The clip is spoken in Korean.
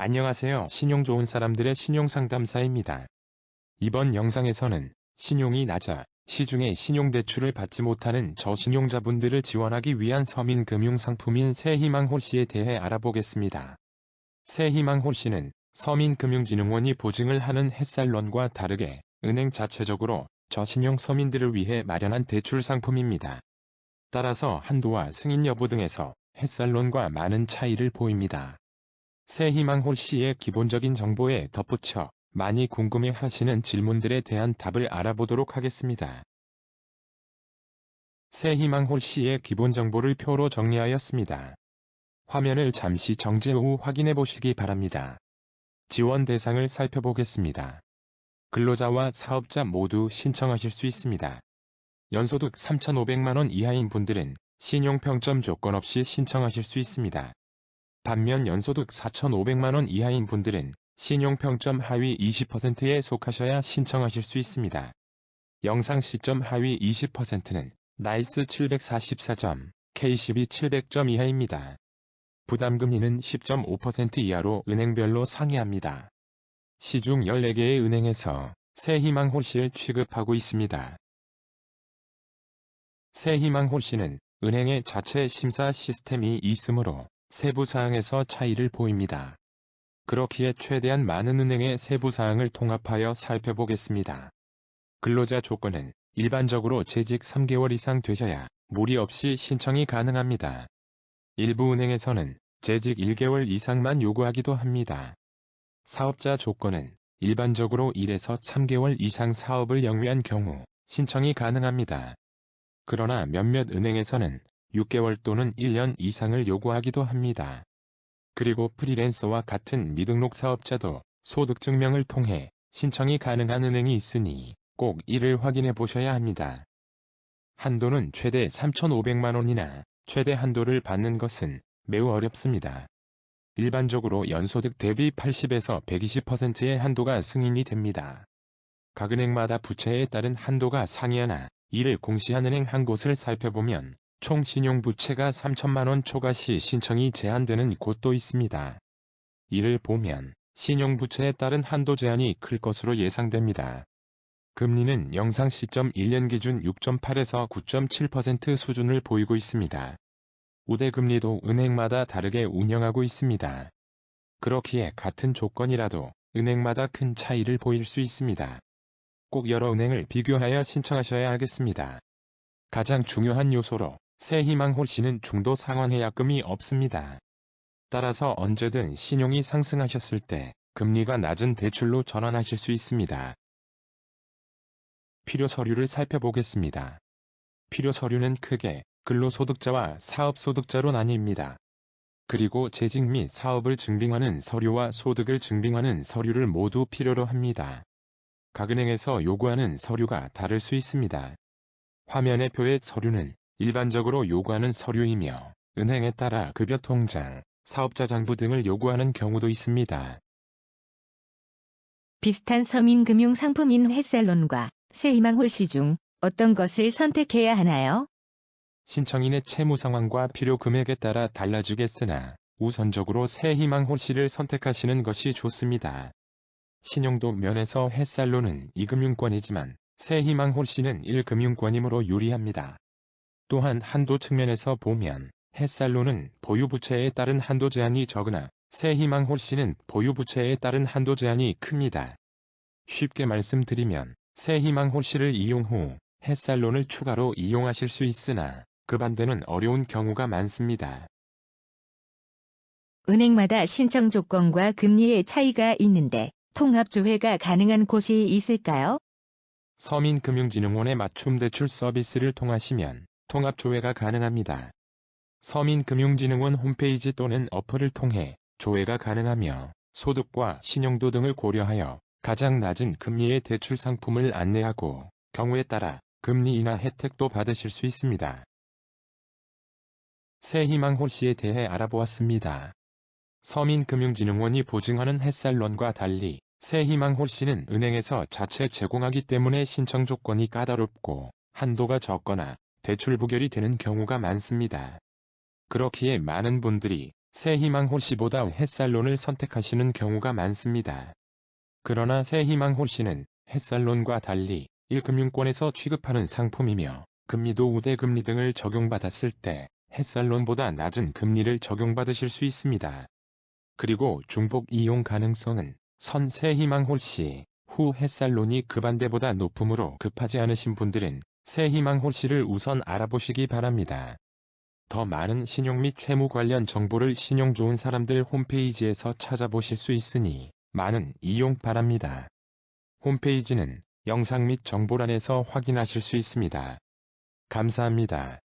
안녕하세요. 신용 좋은 사람들의 신용상담사입니다. 이번 영상에서는 신용이 낮아 시중에 신용대출을 받지 못하는 저신용자분들을 지원하기 위한 서민금융상품인 새희망홀씨에 대해 알아보겠습니다. 새희망홀씨는 서민금융진흥원이 보증을 하는 햇살론과 다르게 은행 자체적으로 저신용 서민들을 위해 마련한 대출 상품입니다. 따라서 한도와 승인 여부 등에서 햇살론과 많은 차이를 보입니다. 새희망 홀 씨의 기본적인 정보에 덧붙여 많이 궁금해 하시는 질문들에 대한 답을 알아보도록 하겠습니다. 새희망 홀 씨의 기본 정보를 표로 정리하였습니다. 화면을 잠시 정지 후 확인해 보시기 바랍니다. 지원 대상을 살펴보겠습니다. 근로자와 사업자 모두 신청하실 수 있습니다. 연소득 3,500만원 이하인 분들은 신용평점 조건 없이 신청하실 수 있습니다. 반면 연소득 4,500만원 이하인 분들은 신용평점 하위 20%에 속하셔야 신청하실 수 있습니다. 영상 시점 하위 20%는 나이스 744점, K12 700점 이하입니다. 부담금리는 10.5% 이하로 은행별로 상이합니다. 시중 14개의 은행에서 새희망 홀씨를 취급하고 있습니다. 새희망 홀씨는 은행의 자체 심사 시스템이 있으므로 세부사항에서 차이를 보입니다. 그렇기에 최대한 많은 은행의 세부사항을 통합하여 살펴보겠습니다. 근로자 조건은 일반적으로 재직 3개월 이상 되셔야 무리 없이 신청이 가능합니다. 일부 은행에서는 재직 1개월 이상만 요구하기도 합니다. 사업자 조건은 일반적으로 1에서 3개월 이상 사업을 영위한 경우 신청이 가능합니다. 그러나 몇몇 은행에서는 6개월 또는 1년 이상을 요구하기도 합니다. 그리고 프리랜서와 같은 미등록 사업자도 소득증명을 통해 신청이 가능한 은행이 있으니 꼭 이를 확인해 보셔야 합니다. 한도는 최대 3,500만원이나 최대 한도를 받는 것은 매우 어렵습니다. 일반적으로 연소득 대비 80에서 120%의 한도가 승인이 됩니다. 각 은행마다 부채에 따른 한도가 상이하나 이를 공시한 은행 한 곳을 살펴보면 총 신용부채가 3천만원 초과 시 신청이 제한되는 곳도 있습니다. 이를 보면 신용부채에 따른 한도 제한이 클 것으로 예상됩니다. 금리는 영상 시점 1년 기준 6.8에서 9.7% 수준을 보이고 있습니다. 우대금리도 은행마다 다르게 운영하고 있습니다. 그렇기에 같은 조건이라도 은행마다 큰 차이를 보일 수 있습니다. 꼭 여러 은행을 비교하여 신청하셔야 하겠습니다. 가장 중요한 요소로 새희망 홀씨는 중도 상환해약금이 없습니다. 따라서 언제든 신용이 상승하셨을 때 금리가 낮은 대출로 전환하실 수 있습니다. 필요 서류를 살펴보겠습니다. 필요 서류는 크게 근로소득자와 사업소득자로 나뉩니다. 그리고 재직 및 사업을 증빙하는 서류와 소득을 증빙하는 서류를 모두 필요로 합니다. 각 은행에서 요구하는 서류가 다를 수 있습니다. 화면의 표의 서류는 일반적으로 요구하는 서류이며 은행에 따라 급여 통장, 사업자 장부 등을 요구하는 경우도 있습니다. 비슷한 서민금융 상품인 햇살론과 새희망 홀씨 중 어떤 것을 선택해야 하나요? 신청인의 채무 상황과 필요 금액에 따라 달라지겠으나 우선적으로 새희망 홀씨를 선택하시는 것이 좋습니다. 신용도 면에서 햇살론은 2금융권이지만 새희망 홀씨는 1금융권이므로 유리합니다. 또한 한도 측면에서 보면 햇살로는 보유부채에 따른 한도 제한이 적으나 새희망 홀씨는 보유부채에 따른 한도 제한이 큽니다. 쉽게 말씀드리면 새희망 홀씨를 이용 후 햇살론을 추가로 이용하실 수 있으나 그 반대는 어려운 경우가 많습니다. 은행마다 신청 조건과 금리의 차이가 있는데 통합조회가 가능한 곳이 있을까요? 서민금융진흥원의 맞춤대출 서비스를 통하시면 통합조회가 가능합니다. 서민금융진흥원 홈페이지 또는 어플을 통해 조회가 가능하며 소득과 신용도 등을 고려하여 가장 낮은 금리의 대출 상품을 안내하고 경우에 따라 금리 인하 혜택도 받으실 수 있습니다. 새희망 홀씨에 대해 알아보았습니다. 서민금융진흥원이 보증하는 햇살론과 달리 새희망 홀씨는 은행에서 자체 제공하기 때문에 신청 조건이 까다롭고 한도가 적거나 대출 부결이 되는 경우가 많습니다. 그렇기에 많은 분들이 새희망 홀씨보다 햇살론을 선택하시는 경우가 많습니다. 그러나 새희망 홀씨는 햇살론과 달리 1금융권에서 취급하는 상품이며 금리도 우대금리 등을 적용받았을 때 햇살론보다 낮은 금리를 적용받으실 수 있습니다. 그리고 중복 이용 가능성은 선 새희망 홀씨, 후 햇살론이 급한데보다 높으므로 급하지 않으신 분들은 새희망 홀씨를 우선 알아보시기 바랍니다. 더 많은 신용 및 채무 관련 정보를 신용 좋은 사람들 홈페이지에서 찾아보실 수 있으니 많은 이용 바랍니다. 홈페이지는 영상 및 정보란에서 확인하실 수 있습니다. 감사합니다.